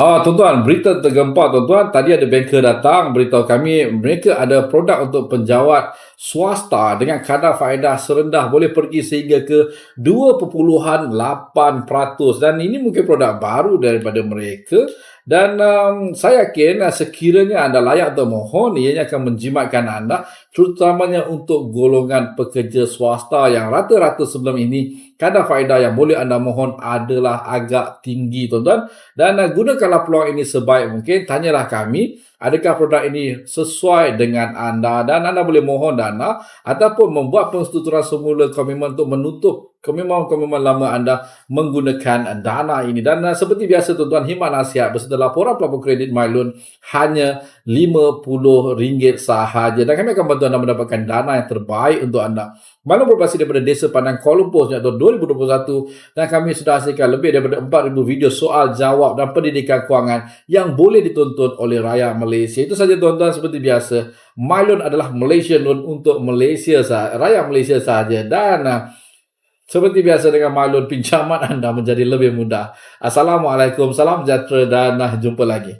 Ah, tuan-tuan, berita tergempar tuan-tuan. Tadi ada banker datang beritahu kami mereka ada produk untuk penjawat swasta dengan kadar faedah serendah. Boleh pergi sehingga ke 2.8% dan ini mungkin produk baru daripada mereka dan um, saya yakin uh, sekiranya anda layak untuk mohon ianya akan menjimatkan anda terutamanya untuk golongan pekerja swasta yang rata-rata sebelum ini kadar faedah yang boleh anda mohon adalah agak tinggi tuan-tuan. Dan uh, gunakanlah peluang ini sebaik mungkin. Tanyalah kami adakah produk ini sesuai dengan anda dan anda boleh mohon dana ataupun membuat pensetuturan semula komitmen untuk menutup komitmen-komitmen lama anda menggunakan dana ini? Dan uh, seperti biasa tuan-tuan himat nasihat berserta laporan pelapor kredit MyLoan hanya RM50 sahaja. Dan kami akan bantu anda mendapatkan dana yang terbaik untuk anda. Maklum beroperasi daripada Desa Padang Kuala Lumpur sejak tahun 2021 dan kami sudah hasilkan lebih daripada 4,000 video soal jawab dan pendidikan kewangan yang boleh ditonton oleh rakyat Malaysia. Itu saja tuan-tuan seperti biasa. MyLoan adalah Malaysia Loan untuk Malaysia sahaja, rakyat Malaysia sahaja dan uh, seperti biasa dengan MyLoan pinjaman anda menjadi lebih mudah. Assalamualaikum, salam sejahtera dan uh, jumpa lagi.